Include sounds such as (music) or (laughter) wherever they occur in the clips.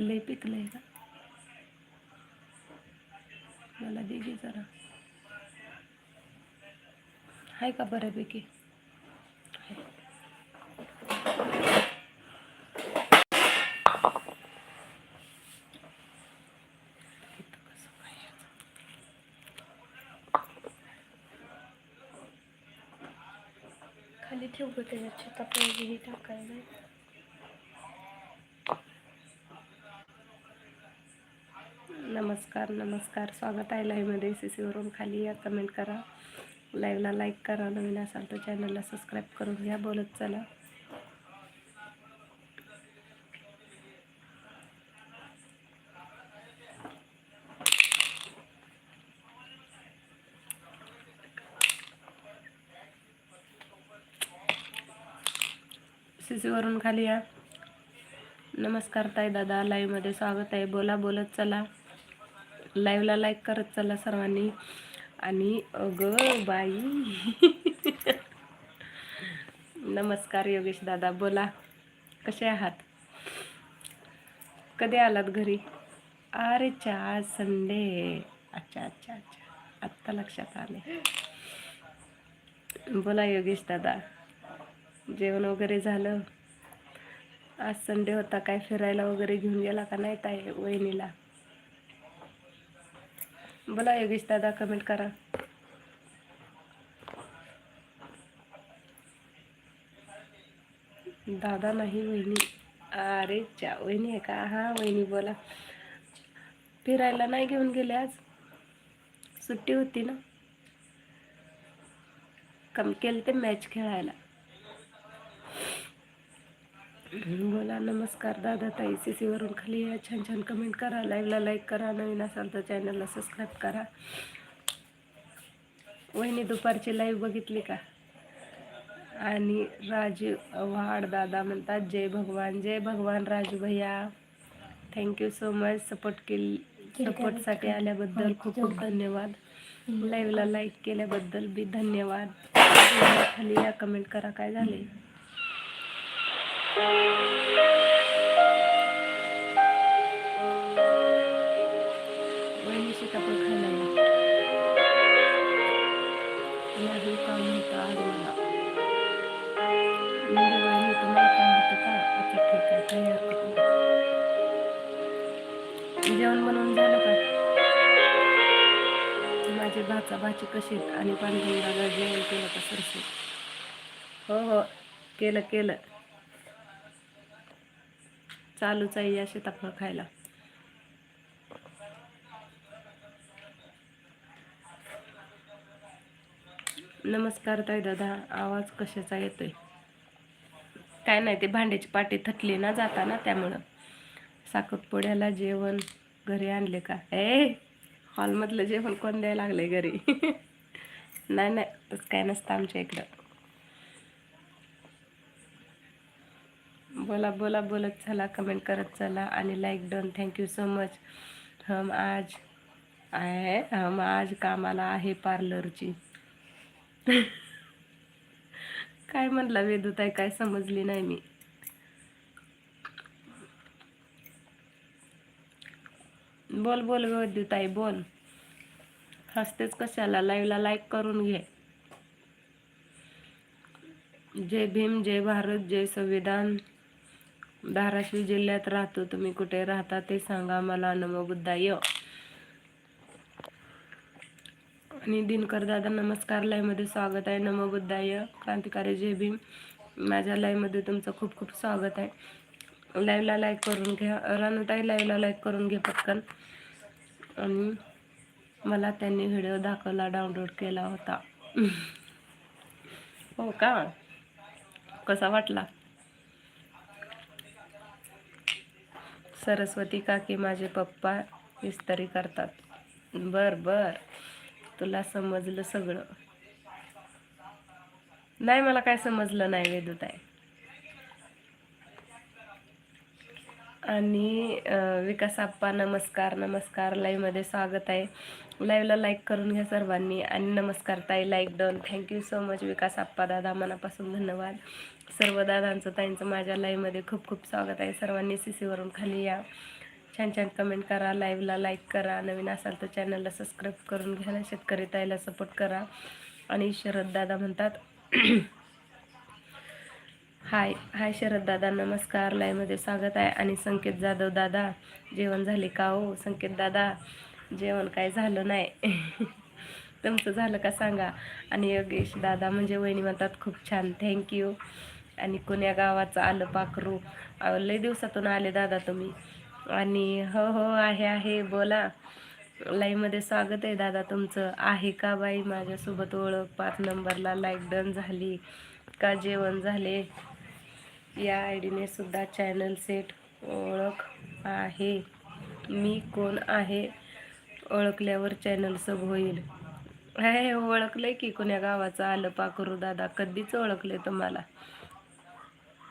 लय पिकलंय का? मला दे जरा. आहे का बऱ्यापैकी? खाली ठेवतो त्याच्यात? शेतापर्यंत हे टाकायला. नमस्कार नमस्कार. स्वागत आहे लाईव्हमध्ये सी सीवरून खाली या कमेंट करा. लाईव्हला लाईक करा. नवीन असाल तर चॅनलला सबस्क्राईब करून घ्या. बोलत चला. सी सीवरून खाली या. नमस्कार ताई दादा. लाईव्हमध्ये स्वागत आहे. बोला बोलत चला. लाईव्हला लाईक करत चला सर्वांनी. आणि अगं बाई. नमस्कार योगेश दादा बोला. कसे आहात? कधी आलात घरी? अरे चा संडे. अच्छा अच्छा अच्छा. आत्ता लक्षात आले बोला योगेश दादा. जेवण वगैरे झालं? आज संडे होता काय फिरायला वगैरे घेऊन गेला का नाही ताई वहिनीला? बोला योगेश दादा कमेंट करा. दादा नाही वहिनी. अरे चा वहिनी आहे का? हा वहिनी बोला. फिरायला नाही घेऊन गेले आज? सुट्टी होती ना? कम केलं ते मॅच खेळायला. बोला नमस्कार दादा ताई. सी सीवरून खाली या. छान छान कमेंट करा. लाईव्हला लाईक करा. नवीन असाल तर चॅनलला सबस्क्राईब करा. वहिनी दुपारची लाईव्ह बघितली का? आणि राजू वाड दादा म्हणतात जय भगवान जय भगवान राजू भैया. थँक्यू सो मच सपोर्ट केली सपोर्टसाठी आल्याबद्दल खूप खूप धन्यवाद. लाईव्हला लाईक केल्याबद्दल बी धन्यवाद. खाली या कमेंट करा. काय झाले वहिनी सीताफळ खायला या. यादू काम होतं आज मला म्हणजे वहिनी तुम्हाला काम का अच्छा ठीक आहे काही हरकत नाही जेवण बनवून झालं का माझे भाचा भाची कशी आणि पांढरून दादा जेवण केलं का सरसे हो हो केलं केलं चालूच आहे या सीताफळ खायला. नमस्कार ताई दादा आवाज कशाचा येतोय? काय नाही ते भांड्याची पाटी थकली ना जाताना त्यामुळं. साखरपुड्याला जेवण घरी आणले का? ए हॉलमधलं जेवण कोण द्यायला लागले घरी? (laughs) नाही नाही तसं काय नसतं आमच्या इकडं. बोला बोला बोलत चला कमेंट करत चला आणि like done thank you so much हम आज आहे हम आज कामाला आहे पार्लरची काय म्हणला वेदूताई काय समजली नाही मी. बोल बोल वेदूताई बोल. हसतेच कशाला? लाईव्हला लाईक करून घे. जय भीम जय भारत जय संविधान. धाराशिव जिल्ह्यात राहतो. तुम्ही कुठे राहता ते सांगा मला नमोबुद्धाय आणि दिनकर दादा नमस्कार. लाईव्हमध्ये स्वागत आहे. नमो बुद्धाय. क्रांतिकारी जय भीम. माझ्या लाईव्हमध्ये तुमचं खूप खूप स्वागत आहे. लाईव्हला लाईक करून घ्या. रानूताई लाईव्हला लाईक करून घे पटकन. आणि मला त्यांनी व्हिडिओ दाखवला डाउनलोड केला होता. हो का? कसा वाटला? सरस्वती काकी माझे पप्पा इस्त्री करतात. बर बर. तुला समजलं सगळं. नाही मला काय समजलं नाही वेदूताई. आणि विकास आप्पा नमस्कार नमस्कार लाईव्हमध्ये स्वागत आहे. लाईव्हला लाईक करून घ्या सर्वांनी आणि नमस्कार ताई like done. Thank you so much Vikas आप्पा दादा. मनापासून धन्यवाद. सर्व दादांचं ताईंचं माझ्या लाईव्हमध्ये खूप खूप स्वागत आहे. सर्वांनी सी सीवरून खाली या. छान छान कमेंट करा लाईव्हला लाईक करा. नवीन असाल तर चॅनलला सबस्क्राईब करून घ्या. शेतकरी ताईला सपोर्ट करा. आणि शरद दादा म्हणतात हाय हाय शरद दादा नमस्कार. लाईव्हमध्ये स्वागत आहे. आणि संकेत जाधव दादा जेवण झाले का हो? संकेत दादा जेवण काय झालं नाही? (laughs) तुमचं झालं का सांगा? आणि योगेश दादा म्हणजे वहिनी म्हणतात खूप छान थँक्यू आणि कोण्या गावाचं आलं पाखरू? लय दिवसातून आले दादा तुम्ही. आणि हो हो आहे आहे बोला. लाईव्हमध्ये स्वागत आहे दादा तुमचं. आहे का बाई माझ्यासोबत ओळख? पाच नंबरला लाईक डन झाली. का जेवण झाले? या आय डीने सुद्धा चॅनल सेट ओळख आहे. मी कोण आहे? ओळखल्यावर चॅनल सब होईल. हे ओळखलंय की कोण्या गावाचं आलं पाकरू दादा? कधीच ओळखले तुम्हाला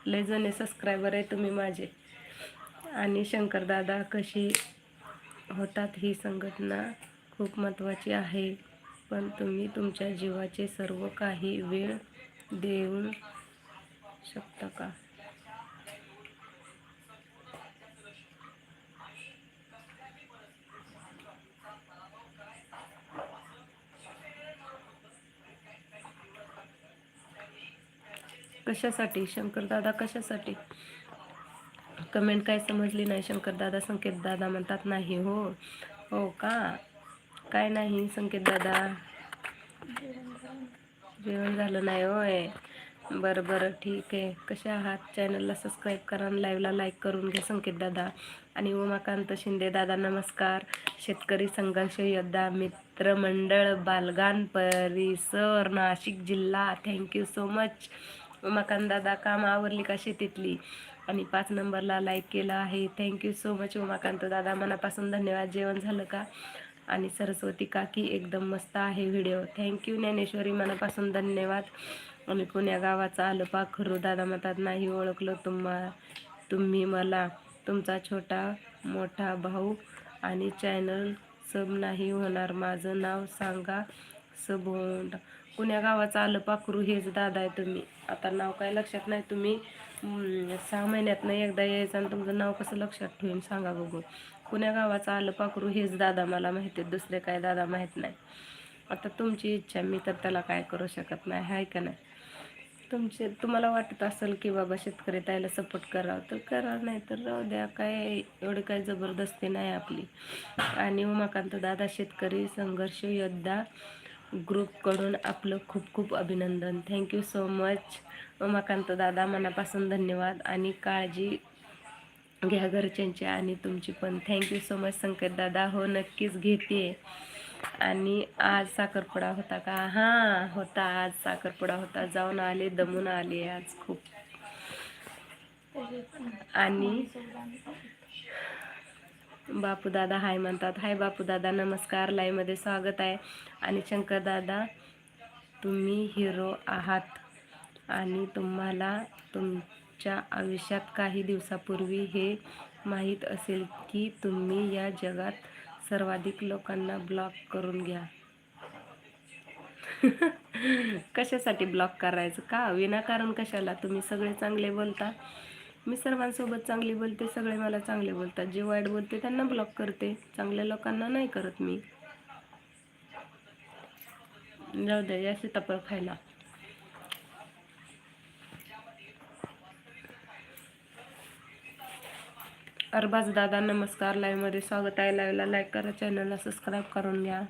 लय जुने सबस्क्रायबर आहे तुम्ही माझे. आणि शंकर दादा कशी होतात ही संघटना खूप महत्त्वाची आहे. पण तुम्ही तुमच्या जीवाचे सर्व काही वेळ देऊ शकता का? कशासाठी? शंकरदादा कशासाठी? कमेंट काय समजली नाही. शंकरदादा संकेतदादा म्हणतात नाही हो. हो का? काय नाही संकेतदादा? जेवण झालं नाही होय. बरं बरं ठीक आहे. कसे आहात? चॅनलला सबस्क्राईब करा आणि लाईव्हला लाईक करून घ्या संकेतदादा. आणि उमाकांत शिंदे दादा नमस्कार. शेतकरी संघर्ष योद्धा मित्रमंडळ बालगान परिसर नाशिक जिल्हा. थँक्यू सो मच उमाकांत दादा काम आवरली का शेतीतली? आणि पाच नंबरला लाईक केलं आहे. थँक्यू सो मच उमाकांत दादा. मनापासून धन्यवाद. जेवण झालं का? आणि सरस्वती काकी एकदम मस्त आहे व्हिडिओ थँक्यू ज्ञानेश्वरी. मनापासून धन्यवाद. आणि पुण्या गावाचा आलं पाखरू दादा म्हणतात नाही ओळखलं तुम्हा तुम्ही मला. तुमचा छोटा मोठा भाऊ आणि चॅनल सब नाही होणार. माझं नाव सांगा. सब कुण्या गावाचं आलं पाखरू हेच दादा आहे तुम्ही. आता नाव काय लक्षात नाही तुम्ही. सहा महिन्यातनं एकदा यायचं आणि तुमचं नाव कसं लक्षात ठेवून सांगा बघू. कुण्या गावाचं आलं पाखरू हेच दादा मला माहिती आहे दुसरे काय दादा माहीत नाही. आता तुमची इच्छा मी तर त्याला काय करू शकत नाही. आहे का नाही? तुमचे तुम्हाला वाटत असेल की बाबा शेतकरी त्याला सपोर्ट करावं तर करा. नाही तर राहू द्या. काय एवढी काय जबरदस्ती नाही आपली. आणि उमाकांत दादा शेतकरी संघर्ष योद्धा. ग्रुपकडून आपलं खूप खूप अभिनंदन. थँक्यू सो मच उमाकांत दादा. मनापासून धन्यवाद आणि काळजी घ्या घरच्यांची आणि तुमची पण. थँक्यू सो मच संकेत दादा. हो नक्कीच घेते. आणि आज साखरपुडा होता का? हां होता. आज साखरपुडा होता. जाऊन आले दमून आले आज खूप. आणि बापू दादा हाय म्हणतात. हाय बापू दादा नमस्कार. लाईव्हमध्ये स्वागत आहे. आणि शंकर दादा तुम्ही हिरो आहात. आणि तुम्हाला तुमच्या आयुष्यात काही दिवसापूर्वी हे माहीत असेल की तुम्ही या जगात सर्वाधिक लोकांना ब्लॉक करून घ्या. (laughs) कशासाठी ब्लॉक करायचं? का? विनाकारण कशाला? तुम्ही सगळे चांगले बोलता. मी सर्वांसोबत चांगली बोलते सगळे मला चांगले बोलतात. जे वाईट बोलते त्यांना ब्लॉक करते. चांगल्या लोकांना नाही करत मी. जाऊ दे या सीताफळ खायला. अरबाज दादा नमस्कार. लाईव्हमध्ये स्वागत आहे. लाईव्हला लाईक करा चॅनलला सबस्क्राईब करून घ्या.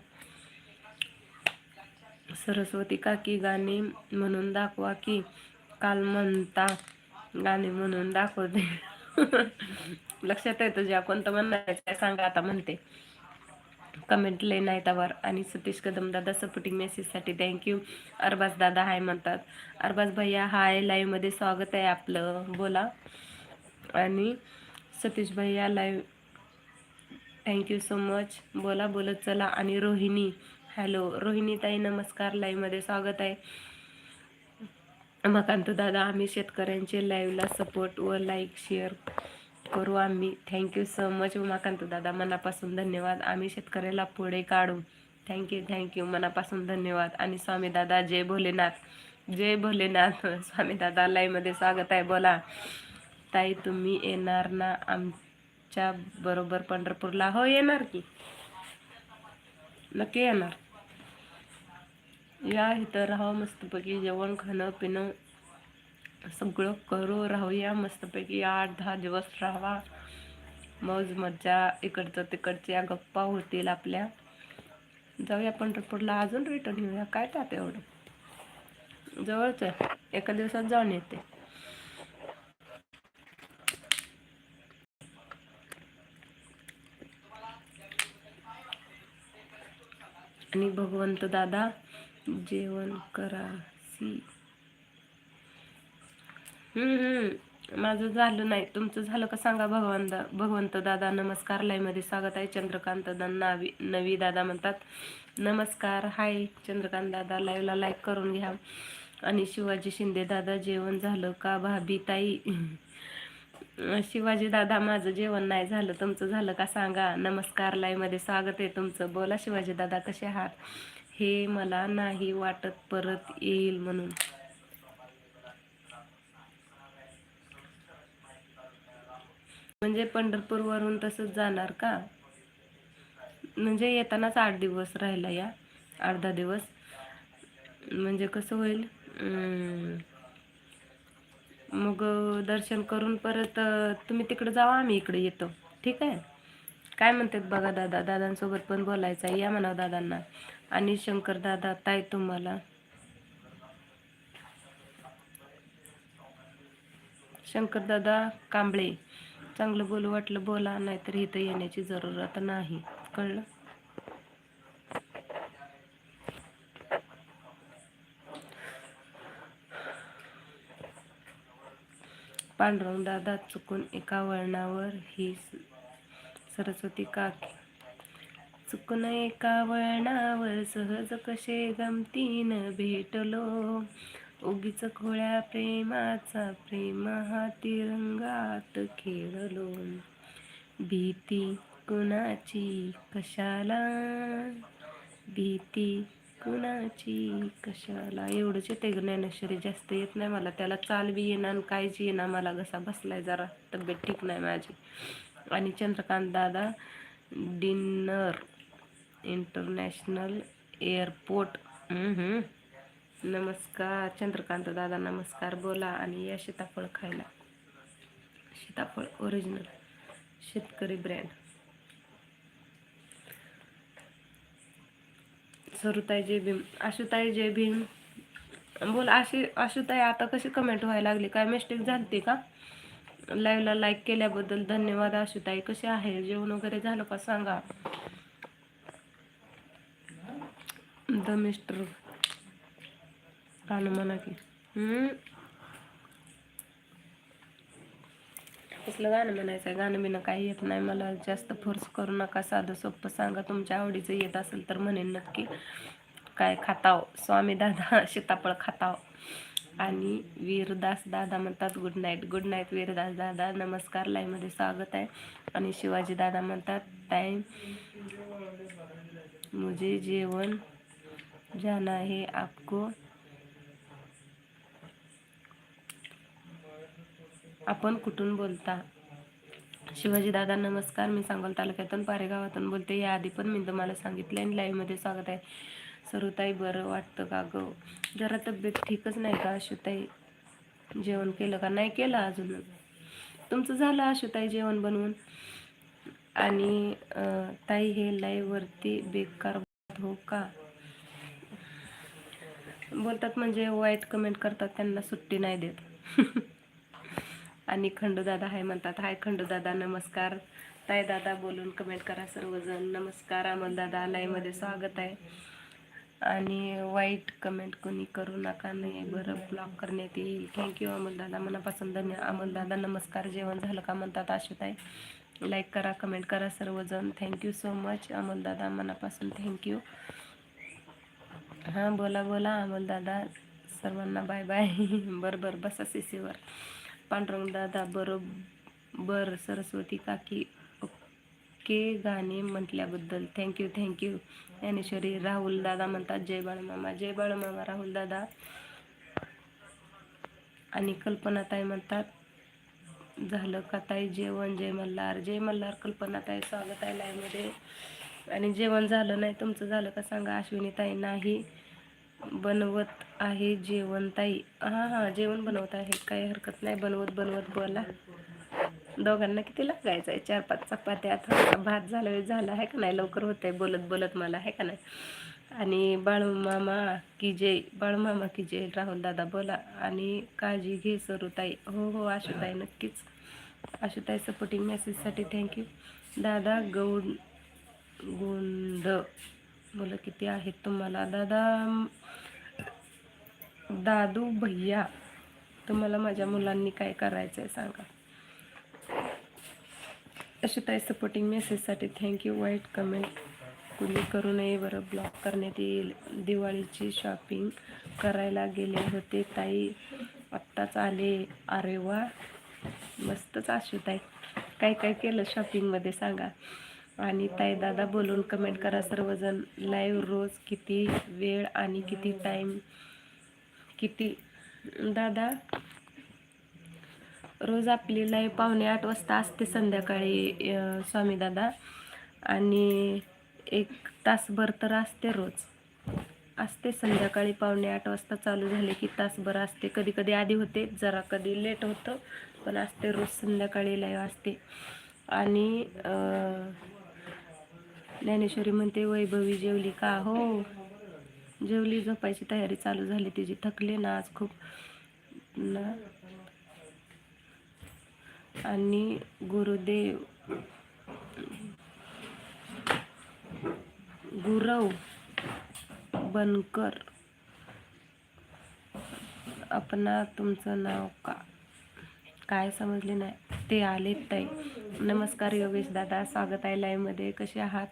सरस्वती काकी गाणे म्हणून दाखवा की काल म्हणता. गाणी म्हणून दाखवते. लक्षात आहे तुझ्या कोणतं म्हणायचं सांगा आता म्हणते. कमेंट लय नाही त्यावर आणि सतीश कदम दादा सपोर्टिंग मेसेजसाठी थँक्यू अरबाज दादा हाय म्हणतात. अरबाज भैया हाय. लाईव्हमध्ये स्वागत आहे आपलं. बोला. आणि सतीश भैया लाईव्ह थँक्यू सो मच बोला बोलत चला. आणि रोहिणी. हॅलो रोहिणी ताई नमस्कार. लाईव्हमध्ये स्वागत आहे. मकांत दादा आम्ही शेतकऱ्यांचे लाईव्हला सपोर्ट व लाईक शेअर करू आम्ही. थँक्यू सो मच उमाकांत दादा. मनापासून धन्यवाद. आम्ही शेतकऱ्याला पुढे काढू. थँक्यू थँक्यू मनापासून धन्यवाद. आणि स्वामी दादा जय भोलेनाथ. जय भोलेनाथ. स्वामी दादा लाईव्हमध्ये स्वागत आहे. बोला. ताई तुम्ही येणार ना आमच्या बरोबर पंढरपूरला? हो येणार की. नक्की येणार. या इथं राहावं मस्तपैकी जेवण खाणं पिणं सगळं करू राहूया मस्तपैकी. आठ दहा दिवस राहावा. मौज मज्जा इकडचं तिकडच्या गप्पा होतील आपल्या. जाऊया पंढरपूरला अजून रिटर्न येऊया. काय त्यात एवढं? जवळच आहे. एका दिवसात जाऊन येते. आणि भगवंत दादा जेवण करा सी. माझं झालं नाही. तुमचं झालं का सांगा भगवंत भगवंत दादा नमस्कार लाईव्हमध्ये स्वागत आहे. चंद्रकांत नावी नवी दादा म्हणतात. नमस्कार हाय. चंद्रकांत दादा लाईव्हला लाईक करून घ्या. आणि शिवाजी शिंदे दादा जेवण झालं का भाभी ताई? शिवाजी दादा माझं जेवण नाही झालं. तुमचं झालं का सांगा. नमस्कार लाईव्हमध्ये स्वागत आहे तुमचं. बोला शिवाजी दादा कसे आहात? हे मला नाही वाटत परत येईल म्हणून. म्हणजे पंढरपूरवरून तसंच जाणार का? म्हणजे येतानाच आठ दिवस राहिला या अर्धा दिवस. म्हणजे कसं होईल? मग दर्शन करून परत तुम्ही तिकडे जावा आम्ही इकडे येतो. ठीक आहे? काय म्हणतात बघा दादा? दादांसोबत पण बोलायचं आहे. या म्हणावं दादांना. आणि शंकरदादा ताय तुम्हाला. शंकरदादा कांबळे चांगलं बोलू वाटलं बोला नाहीतर इथं येण्याची जरूरत नाही. कळलं? पांडुरंग दादा चुकून एका वळणावर ही सरस्वती काकी चुकून एका वळणावर सहज कसे गमतीन भेटलो. उगीच खोळ्या प्रेमाचा प्रेम हा तिरंगात खेळलो. भीती कुणाची? कशाला? भीती कुणाची? कशाला? एवढंच येते ज्ञानेश्वरी जास्त येत नाही मला. त्याला चाल बी येणार आणि कायची येणार मला. घसा बसलाय जरा. तब्येत ठीक नाही माझी. आणि Chandrakant Dada dinner international airport. नमस्कार चंद्रकांत दादा नमस्कार. बोला आणि या सीताफळ खायला. सीताफळ ओरिजिनल शेतकरी ब्रँड सरुताई जय भीम. आशुताई जय भीम. बोल आशी आशुताई आता कशी कमेंट व्हायला लागली? काय मिस्टेक झालती का? लाईव्हला लाईक केल्याबद्दल धन्यवाद आशुताई. कसे आहे? जेवण वगैरे झालं का? सांगा. The mister hmm. गाणं म्हणा की कसलं गाणं म्हणायचं आहे गाणं बिणं काही येत नाही. मला जास्त फोर्स करू नका. साधं सोपं सांगा. तुमच्या आवडीचं येत असेल तर म्हणेन नक्की. काय खाताव? स्वामी दादा सीताफळ खाताव. आणि वीरदास दादा म्हणतात good night good night Virdas दादा. नमस्कार. लाईव्हमध्ये स्वागत आहे. आणि शिवाजी दादा म्हणतात टाईम मुझे जेवण जाना है आपको. आपण कुठून बोलता? शिवाजी दादा नमस्कार. मी सांगोल तालुक्यातून पारेगावातून बोलते. या आधी पण मी तुम्हाला सांगितलं आणि लाईव्हमध्ये स्वागत आहे. सरुताई बरं वाटतं का गं? जरा तब्येत ठीकच नाही का आशुताई? जेवण केलं का? नाही केलं अजून. तुमचं झालं आशुताई जेवण बनवून? आणि अं, ताई हे लाईव्हवरती बेकार हो का? बोलतात म्हणजे वाईट कमेंट करतात त्यांना सुट्टी नाही देत. आणि खंडूदादा हाय म्हणतात हाय खंडूदादा नमस्कार. ताई दादा बोलून कमेंट करा सर्वजण. नमस्कार अमोलदादा लाईव्हमध्ये स्वागत आहे. आणि वाईट कमेंट कोणी करू नका नाही बरं ब्लॉक करण्यात येईल. थँक्यू अमोलदादा मनापासून धन्य. अमोलदादा नमस्कार जेवण झालं का? म्हणतात आशुताई. लाईक करा कमेंट करा सर्वजण. थँक्यू सो मच अमोलदादा मनापासून थँक्यू हां बोला बोला अमोल दादा. सर्वांना बाय बाय. (laughs) बरं बरं बसा सीसीवर. पांडुरंग दादा बरोबर. सरस्वती काकी ओके गाणे म्हटल्याबद्दल. Thank you thank you Dnyaneshwari Rahul दादा म्हणतात जय बाळमामा जय बाळमामा राहुल दादा. आणि कल्पनाताई म्हणतात झालं का ताई जेवण? जय मल्हार. जय मल्हार कल्पनाताई स्वागत आहे लाईव्हमध्ये आणि जेवण झालं नाही तुमचं झालं का सांगा? अश्विनी ताई नाही. बनवत आहे जेवण ताई हां हां जेवण बनवत आहे. काही हरकत नाही. बनवत बनवत बोला. दोघांना किती लागायचं आहे चार पाच चपात्या. थोडासा भात झाला वेळ झाला आहे का नाही? लवकर होत आहे बोलत बोलत मला आहे का नाही? आणि बाळूमामा की जय बाळूमामा की जय राहुल दादा बोला. आणि काळजी घे सरुताई. हो हो आशुताई नक्कीच. आशुताई सपोर्टिंग मेसेजसाठी थँक्यू दादा गौड गोंध मुलं किती आहेत तुम्हाला? दादा दादू भैया तुम्हाला माझ्या मुलांनी काय करायचं आहे सांगा अशुताई सपोर्टिंग मेसेजसाठी थँक्यू वाईट कमेंट कुणी करू नये बरं. ब्लॉक करण्यात येईल. दिवाळीची शॉपिंग करायला गेले होते ताई. आत्ताच आले. अरे वा. मस्तच आशुताई काय काय केलं शॉपिंगमध्ये सांगा. आणि ताई दादा बोलून कमेंट करा. सर्वजण लाईव्ह रोज किती वेळ आणि किती टाईम किती? दादा रोज आपली लाईव्ह पावणे आठ वाजता असते संध्याकाळी स्वामी दादा. आणि एक तासभर तर असते रोज. असते संध्याकाळी पावणे आठ वाजता चालू झाले की तासभर असते. कधी कधी आधी होते जरा कधी लेट होतं पण असते रोज संध्याकाळी लाईव्ह असते. आणि ज्ञानेश्वरी म्हणते वैभवी जेवली का हो? जेवली झोपायची तयारी चालू झाली. तिची थकले ना आज खूप ना. आणि गुरुदेव गुरव बनकर. आपणा तुमचं नाव का? काय समजले नाही? ते आले ताई. नमस्कार योगेश दादा. स्वागत आहे लाईव्हमध्ये कसे आहात?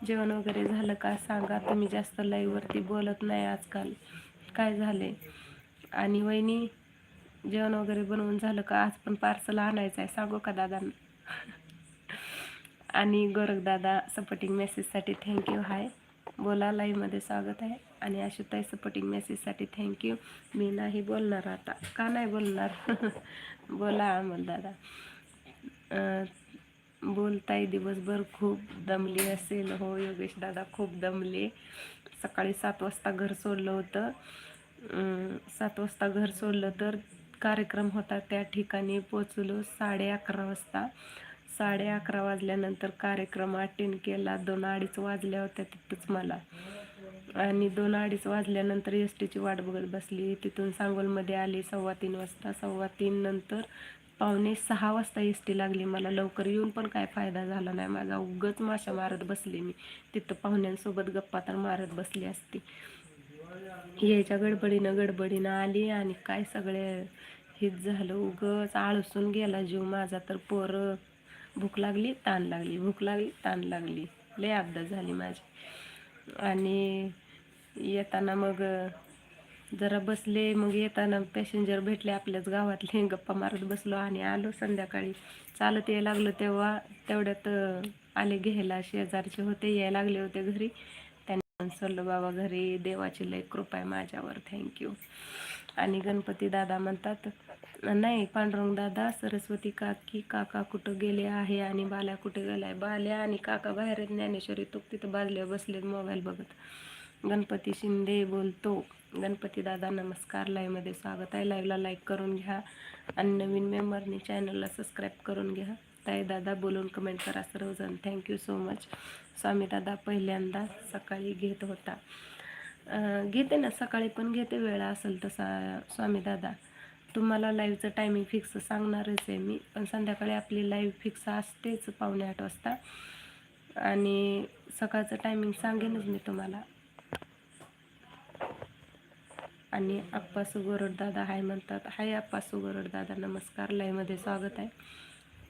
जेवण वगैरे झालं का सांगा. तुम्ही जास्त लाईववरती बोलत नाही आजकाल. काय झाले आणि वहिनी जेवण वगैरे बनवून झालं का? आज पण पार्सल आणायचं आहे. सांगू का दादांना? (laughs) आणि गोरखदादा सपोर्टिंग मेसेजसाठी थँक्यू हाय बोला लाईव्हमध्ये स्वागत आहे. आणि आशुताई सपोर्टिंग मेसेजसाठी थँक्यू मी नाही बोलणार आता. का नाही बोलणार? (laughs) बोला अमोल दादा. बोलताय दिवसभर खूप दमली असेल. हो योगेश दादा खूप दमले. सकाळी सात वाजता घर सोडलं होतं. सात वाजता घर सोडलं तर कार्यक्रम होता त्या ठिकाणी. पोचलो साडे अकरा वाजता. साडे अकरा वाजल्यानंतर कार्यक्रम अटेंड केला. दोन अडीच वाजल्या होत्या तिथंच मला. आणि दोन अडीच वाजल्यानंतर एस टीची वाट बघत बसली. तिथून सांगोलमध्ये आली सव्वा तीन वाजता. सव्वा तीन नंतर पावणे सहा वाजता एस टी लागली मला. लवकर येऊन पण काय फायदा झाला नाही माझा. उगच माशा मारत बसले मी. तिथं पाहुण्यांसोबत गप्पा तर मारत बसली असती. यायच्या गडबडीनं गडबडीनं आली आणि काय सगळे हेच झालं. उगच आळसून गेला जीव माझा तर. पोरं भूक लागली ताण लागली. भूक लागली ताण लागली. लय अपघात झाली माझी. आणि येताना मग जरा बसले मग येताना पॅसेंजर भेटले आपल्याच गावातले. गप्पा मारत बसलो आणि आलो संध्याकाळी. चालत यायला लागलो तेव्हा तेवढ्यात आले घ्यायला. शेजारचे होते यायला लागले होते घरी. त्यांनी सल्लो बाबा घरी देवाची लय कृपा आहे माझ्यावर. थँक्यू आणि गणपती दादा म्हणतात नाही पांडुरंग दादा सरस्वती काकी काका कुठं गेले आहे आणि बाल्या कुठे गेलाय बाल्या आणि काका बाहेर ज्ञानेश्वरी तुक तिथं बाजल्यावर बसलेत मोबाईल बघत. गणपती शिंदे बोलतो. गणपती दादा नमस्कार. लाईव्हमध्ये स्वागत आहे. लाईव्हला लाईक करून घ्या आणि नवीन मेंबरनी चॅनलला सबस्क्राईब करून घ्या. ताई दादा बोलून कमेंट करा सर्वजण. थँक्यू सो मच स्वामी दादा पहिल्यांदा सकाळी घेत होता. घेते ना. सकाळी पण घेते. वेळा असेल तसा स्वामी दादा. तुम्हाला लाईव्हचं टायमिंग फिक्स सांगणारच आहे मी. पण संध्याकाळी आपली लाईव्ह फिक्स असतेच पावणे आठ वाजता. आणि सकाळचं टायमिंग सांगेनच मी तुम्हाला. आणि आप्पा सुगोरड दादा हाय म्हणतात. हाय आप्पा सुगोरड दादा नमस्कार. लाईव्हमध्ये स्वागत आहे.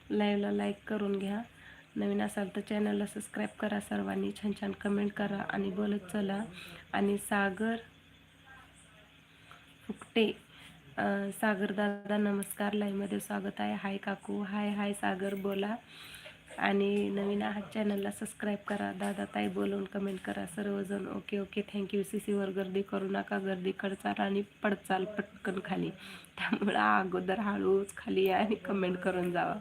लाईव्हला लाईक करून घ्या. नवीन असाल तर चॅनलला सबस्क्राईब करा सर्वांनी. छान छान कमेंट करा आणि बोलत चला. आणि सागर फुकटे सागरदादा सागर दादा नमस्कार. लाईव्हमध्ये स्वागत आहे. हाय काकू. हाय हाय सागर. बोला. आणि नवीन आहात चॅनलला सबस्क्राईब करा. दादा ताई बोलून कमेंट करा. सर्वजण ओके ओके. थँक्यू सी सीवर गर्दी करू नका. गर्दी कडचाल आणि पडचाल पटकन खाली. त्यामुळं अगोदर हळूच खाली या आणि कमेंट करून जावा.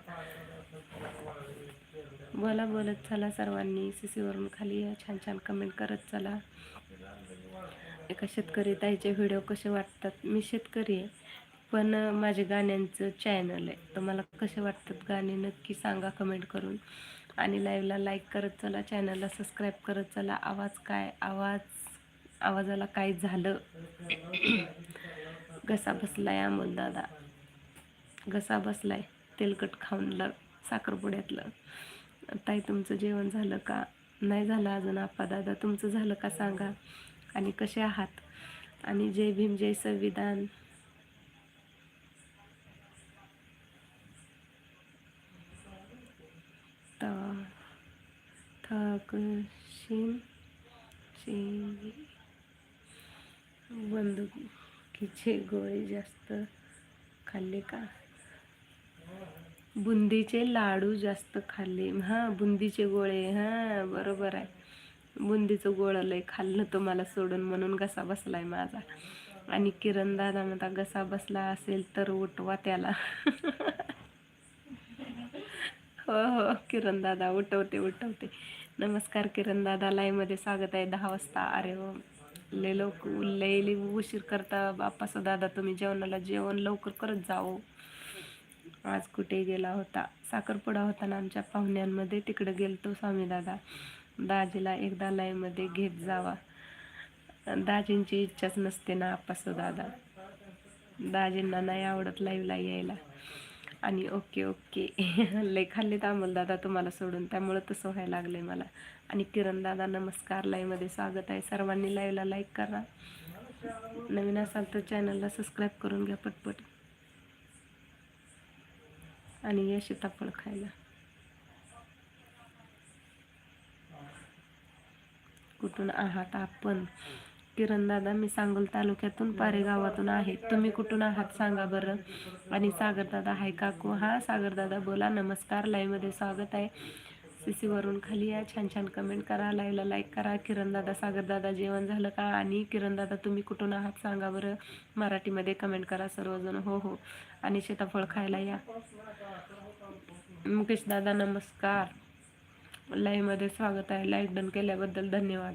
बोला बोलत चला सर्वांनी. सी सीवरून खाली या. छान छान कमेंट करत चला. एका शेतकरी ताईचे व्हिडिओ कसे वाटतात? मी शेतकरी आहे. पण माझे गाण्यांचं चॅनल आहे. तर मला कसे वाटतात गाणे नक्की सांगा कमेंट करून. आणि लाईव्हला लाईक करत चला चॅनलला सबस्क्राईब करत चला. आवाज काय? आवाज आवाजाला काय झालं? (clears throat) घसा बसलाय अमोल दादा. घसा बसलाय. तेलकट खाऊन ल साखरपुड्यातलं. ताई तुमचं जेवण झालं का? नाही झालं अजून आप्पा दादा तुमचं झालं का? सांगा. आणि कसे आहात? आणि जय भीम जय संविधान त- थकशीन ची बंदुकीचे गोळे जास्त खाल्ले का? बुंदीचे लाडू जास्त खाल्ले. हां बुंदीचे गोळे. हां बरोबर आहे. बुंदीचं गोळं लय खाल्लं तुम्हाला सोडून म्हणून घसा बसलाय माझा. आणि किरण दादा म्हणता घसा बसला असेल तर उठवा त्याला. (laughs) हो हो. किरण दादा उठवते उठवते. नमस्कार किरण दादा. लाईव्हमध्ये स्वागत आहे. दहा वाजता. अरे हो. लय लोक लय लय उशीर करता बाप्पाचं दादा. तुम्ही जेवणाला जेवण लवकर करत जाओ. आज कुठे गेला होता? साखरपुडा होता ना आमच्या पाहुण्यांमध्ये. तिकडे गेलतो स्वामी दादा. दाजीला एकदा लाईव्हमध्ये घेत जावा. दाजींची इच्छाच नसते ना आपासो दादा. दाजींना नाही आवडत लाईव्हला यायला. आणि ओके ओके. (laughs) लय खाल्ले अमोल दादा तुम्हाला सोडून त्यामुळं तसं व्हायला लागलं आहे मला. आणि किरण दादा नमस्कार. लाईव्हमध्ये स्वागत आहे. सर्वांनी लाईव्हला लाईक करा. नवीन असाल तर चॅनलला सबस्क्राईब करून घ्या पटपट. आणि या सीताफळ खायला. कुठून आहात आपण? किरण दादा मी सांगोल तालुक्यातून पारे गावातून आहे. तुम्ही कुठून आहात सांगा बरं. आणि सागर दादा हाय काकू. हा सागर दादा बोला. नमस्कार. लाईव्हमध्ये स्वागत आहे. सीसीवरून खाली या. छान छान कमेंट करा. लाईव्हला लाईक करा. किरण दादा सागर दादा जेवण झालं का? आणि किरण दादा तुम्ही कुठून आहात सांगा बरं. मराठीमध्ये कमेंट करा सर्वजण. हो हो. आणि सीताफळ खायला या. मुकेश दादा नमस्कार. लाईव्हमध्ये स्वागत आहे. लाईक डन केल्याबद्दल धन्यवाद.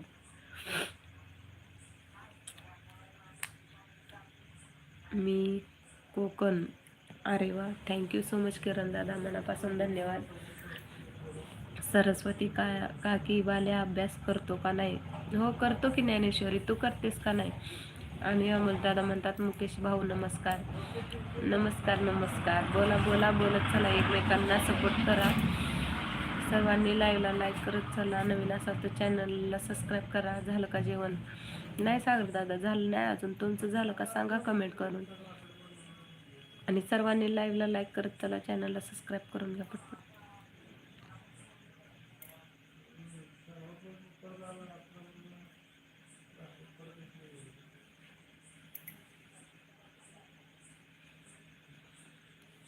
मी कोकण. अरे वा. थँक्यू सो मच किरण दादा. मनापासून धन्यवाद. सरस्वती का काकी बाल्या अभ्यास करतो का नाही? हो करतो की ज्ञानेश्वरी. तू करतेस का नाही? आणि अमोल दादा म्हणतात मुकेश भाऊ नमस्कार. नमस्कार नमस्कार. बोला बोला बोलत चला. एकमेकांना सपोर्ट करा. सर्वांनी लाईव्हला लाईक करत चला. नवीन असाल तर चॅनलला सबस्क्राईब करा. झालं का जेवण? नाही सागर दादा झालं नाही अजून. तुमचं झालं का सांगा कमेंट करून. आणि सर्वांनी लाईव्हला लाईक करत चला चॅनलला सबस्क्राईब करून घ्या पटकन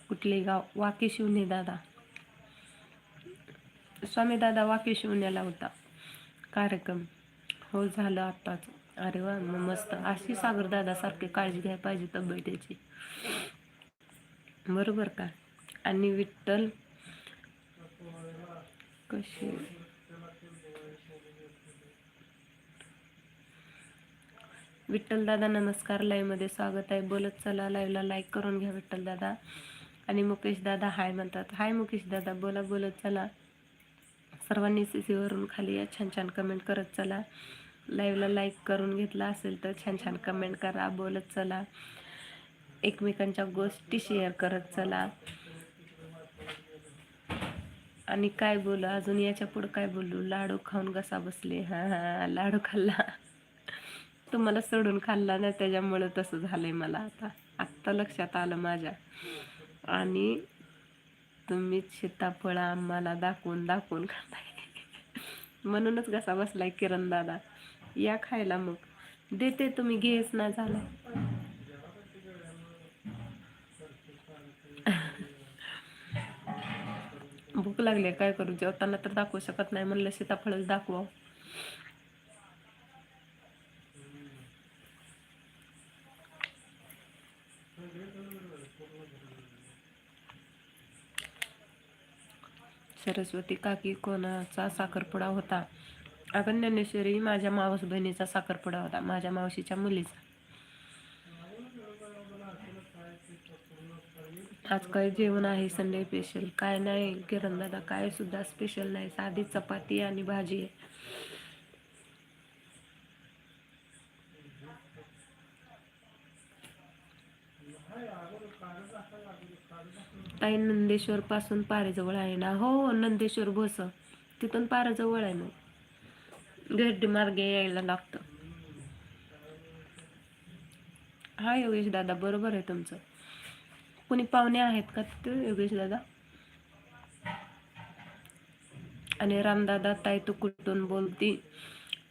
कुठले गाव? वाकी शिवणे दादा. स्वामी दादा वाकी शिवण्याला होता कार्यक्रम. हो झालं आत्ताच अरे वा मग मस्त. अशी सागर काळजी घ्यायला पाहिजे तब्येतीची. बरोबर का? आणि विठ्ठल? कशी? विठ्ठल दादा नमस्कार. लाईव्हमध्ये स्वागत आहे. बोलत चला. लाईव्हला लाईक करून घ्या विठ्ठल दादा. आणि मुकेश दादा हाय म्हणतात. हाय मुकेश दादा बोला बोलत चला. सर्वांनी सी सीवरून खाली या. छान छान कमेंट करत चला. लाईव्हला लाईक करून घेतला असेल तर छान छान कमेंट करा बोलत चला. एकमेकांच्या गोष्टी शेअर करत चला. आणि काय बोलू अजून याच्या पुढं काय बोलू? लाडू खाऊन कसा बसले? हां हां लाडू खाल्ला. तुम्हाला सोडून खाल्ला ना त्याच्यामुळं तसं झालंय मला आता. आत्ता लक्षात आलं माझ्या. आणि तुम्हीच सीताफळ आम्हाला दाखवून दाखवून खाताय. (laughs) म्हणूनच कसा बसलाय किरण दादा. या खायला मग. देते तुम्ही घेच ना झालं. भूक लागली आहे, काय करू? जेवताना तर दाखवू शकत नाही म्हणलं सीताफळच दाखवा सरस्वती काकी कोणाचा साखरपुडा होता? अगं ज्ञानेश्वरी माझ्या मावस बहिणीचा साखरपुडा होता माझ्या मावशीच्या मुलीचा. आज काय जेवण आहे संडे स्पेशल काय नाही किरण दादा काय सुद्धा स्पेशल नाही. साधी चपाती आणि भाजी आहे. ताई नंदेश्वर पासून पारेजवळ आहे ना? हो हो, नंदेश्वर भोस. तिथून पाराजवळ आहे मग. गड्डी मार्गे यायला लागतं. हा योगेश दादा बरोबर आहे तुमचं. कोणी पाहुणे आहेत का तिथे योगेश दादा? आणि रामदादा ताई तू कुठून बोलती?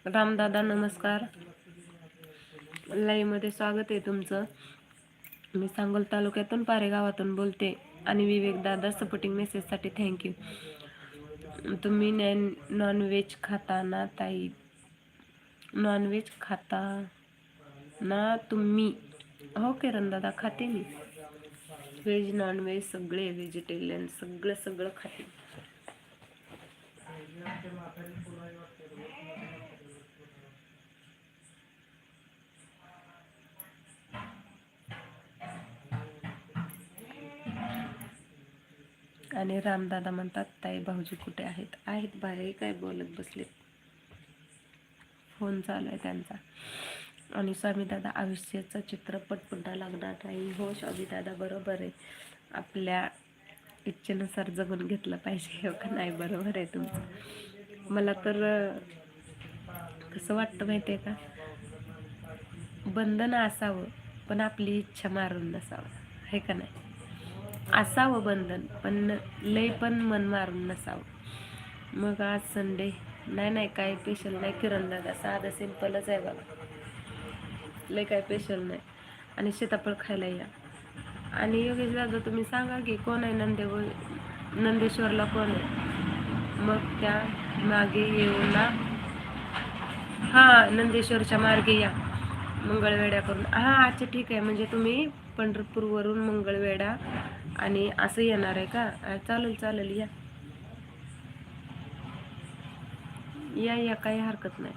रामदादा नमस्कार. लाईमध्ये स्वागत आहे तुमचं. मी सांगोल तालुक्यातून पारेगावातून बोलते. आणि विवेक दादा सपोर्टिंग मेसेजसाठी थँक्यू तुम्ही नॅन नॉनव्हेज खाता ना ताई? नॉनव्हेज खाता ना तुम्ही? हो किरण दादा खाते मी. व्हेज नॉनव्हेज सगळे व्हेजिटेरियन सगळं सगळं खाते आणि रामदादा म्हणतात ताई भाऊजी कुठे आहेत? आहेत बाहेर काय बोलत बसलेत? फोन चालू आहे त्यांचा. आणि स्वामीदादा आयुष्याचा चित्रपट पुन्हा लागणार नाही? हो स्वामीदादा बरोबर आहे. आपल्या इच्छेनुसार जगून घेतलं पाहिजे हो का नाही? बरोबर आहे तुमचं. मला तर कसं वाटतं माहिती आहे का? बंधन असावं पण आपली इच्छा मारून नसावं. आहे का नाही? असावं बंधन पण लय पण मन मारून नसावं. मग आज संडे नाही नाही काय स्पेशल नाही किरण दादा. साधं सिंपलच आहे बघा. लय काय स्पेशल नाही. आणि सीताफळ खायला या. आणि योगेश दादा तुम्ही सांगा की कोण आहे नंदे नंदेश्वरला कोण आहे? मग त्या मागे येऊ ना हा नंदेश्वरच्या मार्गे या. मंगळवेड्या करून हा अच्छा ठीक आहे. म्हणजे तुम्ही पंढरपूरवरून मंगळवेढा आणि असं येणार आहे का? चालेल चालेल या. या या काही हरकत नाही.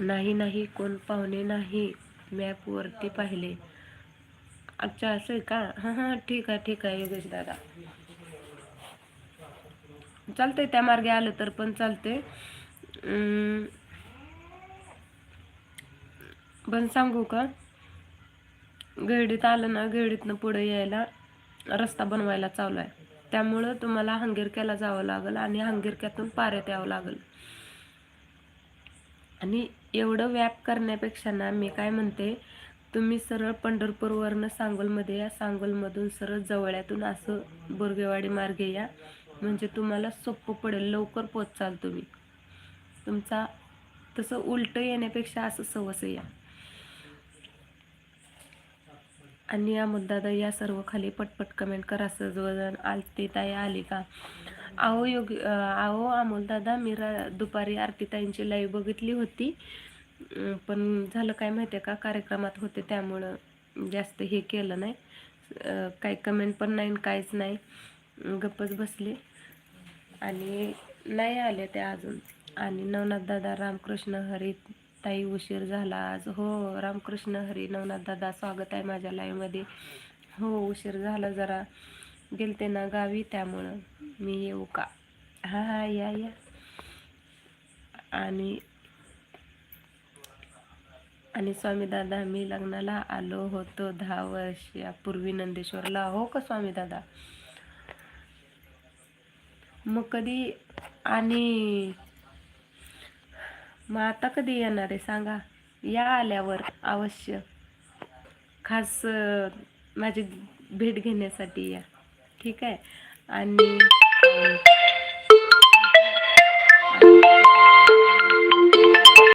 नाही नाही कोण पाहुणे नाही. मॅपवरती पाहिले. अच्छा असं आहे का? हां हां ठीक आहे ठीक आहे योगेश दादा. चालतंय त्या मार्गे आलं तर पण चालतंय. पण सांगू का? गडीत आलं ना गेडीतनं पुढं यायला रस्ता बनवायला चालू आहे. त्यामुळं तुम्हाला हंगेरक्याला जावं लागेल आणि हंगेरक्यातून पाऱ्यात यावं लागेल. आणि एवढं व्याप करण्यापेक्षा ना मी काय म्हणते तुम्ही सरळ पंढरपूरवरनं सांगोलमध्ये या सांगोलमधून सरळ जवळ्यातून असं बोरगेवाडी मार्गे या म्हणजे तुम्हाला सोपं पडेल लवकर पोचाल तुम्ही. तुमचा तसं उलटं येण्यापेक्षा असं सवस या. आणि या मुद्दा या सर्व खाली पटपट कमेंट करा. सजवजन आलती ताई आली का? अहो योग अहो अमोल दादा मी रा दुपारी आरतीताईंची लाईव्ह बघितली होती. पण झालं काय माहिती आहे का? कार्यक्रमात होते त्यामुळं जास्त हे केलं नाही. काही कमेंट पण नाही आणि काहीच नाही. गप्पच बसले. आणि नाही आले ते अजून. आणि नवनाथ दादा रामकृष्ण हरी ताई उशीर झाला. आज हो रामकृष्ण हरी नवनाथ दादा स्वागत आहे माझ्या लाईव्हमध्ये हो उशीर झाला जरा. गेलते ना गावी त्यामुळं मी येऊ का? हां हां या या. आणि आणि स्वामी दादा मी लग्नाला आलो होतो दहा वर्षापूर्वी नंदेश्वरला. हो का स्वामी दादा? मग कधी आणि मग आता कधी येणार आहे सांगा? या आल्यावर अवश्य. खास माझी भेट घेण्यासाठी या. ठीक आहे? आणि